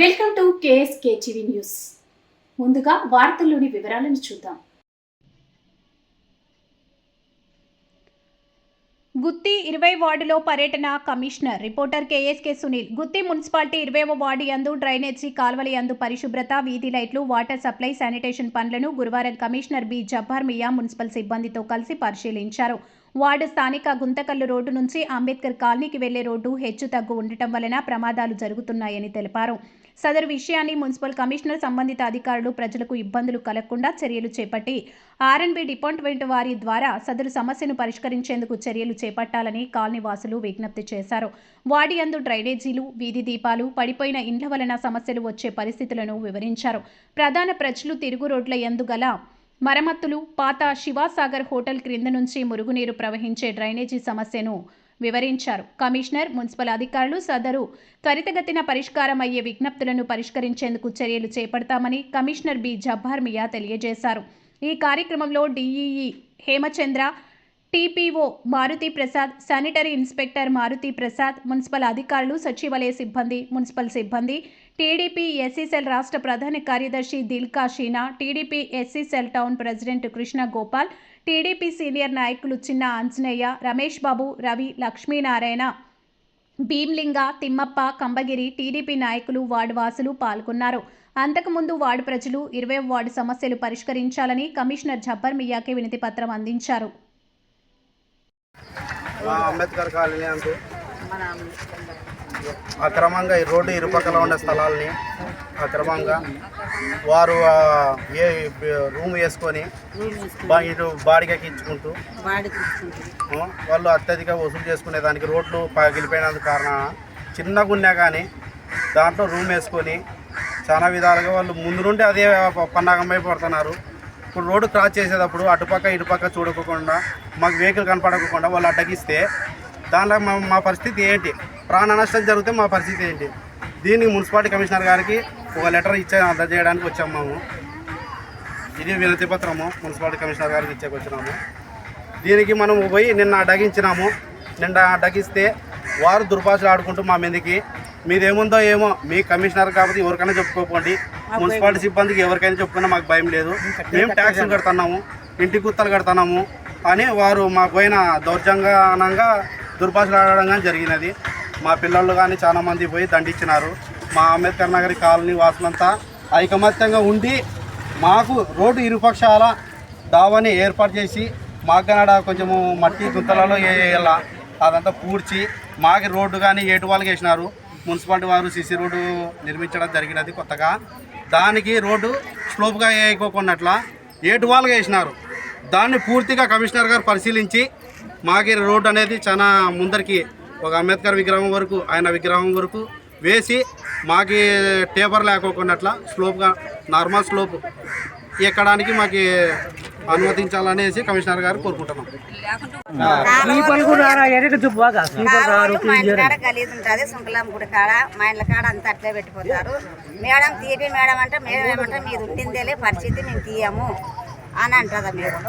Welcome to KSK TV news. ముందుగా వార్తల్లోని వివరాలను చూద్దాం. గుత్తి ఇరవై వార్డులో పర్యటన commissioner reporter KSK Sunil. Gutti municipality ఇరవైవ వార్డు యందు డ్రైనేజీ కాల్వల యందు పరిశుభ్రత వీధి లైట్లు వాటర్ సప్లై శానిటేషన్ పనులను గురువారం commissioner B. Jabbar Miya municipal సిబ్బందితో కలిసి పరిశీలించారు. వార్డు స్థానిక గుంతకల్లు రోడ్డు నుంచి అంబేద్కర్ కాలనీకి వెళ్ళే రోడ్డు హెచ్చు తగ్గు ఉండటం వలన ప్రమాదాలు జరుగుతున్నాయని తెలిపారు. సదరు విషయాన్ని మున్సిపల్ కమిషనర్ సంబంధిత అధికారులు ప్రజలకు ఇబ్బందులు కలగకుండా చర్యలు చేపట్టి ఆర్ఎన్బి డిపార్ట్మెంట్ వారి ద్వారా సదరు సమస్యను పరిష్కరించేందుకు చర్యలు చేపట్టాలని కాలనీవాసులు విజ్ఞప్తి చేశారు. వాడి అందు డ్రైనేజీలు వీధి దీపాలు పడిపోయిన ఇండ్ల వలన సమస్యలు వచ్చే పరిస్థితులను వివరించారు. ప్రధాన ప్రజలు తిరుగు రోడ్ల యందు గల మరమ్మతులు పాత శివాసాగర్ హోటల్ క్రింద నుంచి మురుగునీరు ప్రవహించే డ్రైనేజీ సమస్యను వివరించారు. కమిషనర్ మున్సిపల్ అధికారులు సదరు త్వరితగతిన పరిష్కారం అయ్యే విజ్ఞప్తులను పరిష్కరించేందుకు చర్యలు చేపడతామని కమిషనర్ బి. జబ్బార్ మియా తెలియజేశారు. ఈ కార్యక్రమంలో DEE Hemachandra TPO Maruti Prasad sanitary inspector Maruti Prasad municipal అధికారులు సచివాలయ సిబ్బంది మున్సిపల్ సిబ్బంది టీడీపీ ఎస్సీసెల్ రాష్ట్ర ప్రధాన కార్యదర్శి Dilka Sheena TDP SC cell town president Krishna Gopal TDP senior నాయకులు చిన్న ఆంజనేయ రమేష్ బాబు రవి లక్ష్మీనారాయణ భీమ్లింగ తిమ్మప్ప కంబగిరి టీడీపీ నాయకులు వార్డు వాసులు పాల్గొన్నారు. అంతకుముందు వార్డు ప్రజలు ఇరవై వార్డు సమస్యలు పరిష్కరించాలని కమిషనర్ జబ్బర్ మియాకి వినతి పత్రం అందించారు. అంబేద్కర్ కాలనీ అంటూ. అక్రమంగా ఈ రోడ్డు ఇరుపక్కల ఉండే స్థలాల్ని అక్రమంగా వారు ఏ రూమ్ వేసుకొని ఇటు బాడిగకి ఇచ్చుకుంటూ వాళ్ళు అత్యధిక వసూలు చేసుకునే దానికి రోడ్లు పగిలిపోయినందుకు కారణం చిన్నగా ఉన్నా కానీ దాంట్లో రూమ్ వేసుకొని చాలా విధాలుగా వాళ్ళు ముందు నుండి అదే పన్నాగం పడుతున్నారు. ఇప్పుడు రోడ్డు క్రాస్ చేసేటప్పుడు అటుపక్క ఇటుపక్క చూడకుండా మాకు వెహికల్ కనపడకుండా వాళ్ళు అడ్డగిస్తే దానిలో మా మా పరిస్థితి ఏంటి? ప్రాణ నష్టం జరిగితే మా పరిస్థితి ఏంటి? దీనికి మున్సిపాలిటీ కమిషనర్ గారికి ఒక లెటర్ ఇచ్చే అందజేయడానికి వచ్చాము మేము. ఇది వినతి పత్రము మున్సిపాలిటీ కమిషనర్ గారికి ఇచ్చేకి వచ్చినాము. దీనికి మనం పోయి నిన్న అడ్డగించినాము. నిన్న అడ్డగిస్తే వారు దుర్భాషలు ఆడుకుంటూ మా మీదకి మీదేముందో ఏమో మీ కమిషనర్ కాబట్టి ఎవరికైనా చెప్పుకోకండి మున్సిపాలిటీ సిబ్బందికి ఎవరికైనా చెప్పుకున్నా మాకు భయం లేదు. మేము ట్యాక్సులు కడుతున్నాము ఇంటి గుత్తలు కడుతున్నాము అని వారు మా పైన దౌర్జంగానంగా దుర్భాషలు ఆడడం కానీ జరిగినది. మా పిల్లలు కానీ చాలా మంది పోయి దండించినారు. మా అంబేద్కర్ నగర్ కాలనీ వాసులంతా ఐకమత్యంగా ఉండి మాకు రోడ్డు ఇరుపక్షాల దావాని ఏర్పాటు చేసి మాకనాడ కొంచెము మట్టి గుంతలలో వేయాల అదంతా పూడ్చి మాకు రోడ్డు కానీ ఏటు వాళ్ళకి వేసినారు. మున్సిపాలిటీ వారు సిసి రోడ్డు నిర్మించడం జరిగినది కొత్తగా. దానికి రోడ్డు స్లోప్గా వేయకోకున్నట్లా ఏటు వాళ్ళకి వేసినారు. దాన్ని పూర్తిగా కమిషనర్ గారు పరిశీలించి మాకి రోడ్డు అనేది చాలా ముందరికి ఒక అంబేద్కర్ విగ్రహం వరకు ఆయన విగ్రహం వరకు వేసి మాకి టేపర్ లేకోకున్నట్ల స్లోప్గా నార్మల్ స్లోప్ ఎక్కడానికి మాకు అనుమతించాలనేసి కమిషనర్ గారు కోరుకుంటున్నాం. స్లీపర్ కాడ గలీజ్ ఉంటుంది సుంకలం గుడి కాడ. మా ఇండ్ల కాడ అంతా అట్లే పెట్టిపోతారు. మేడం తీపి మేడం అంటే మేడం ఏమంటే మీరు ఉండిందేలే పరిస్థితి మేము తీయము అని అంటుందా మేడం.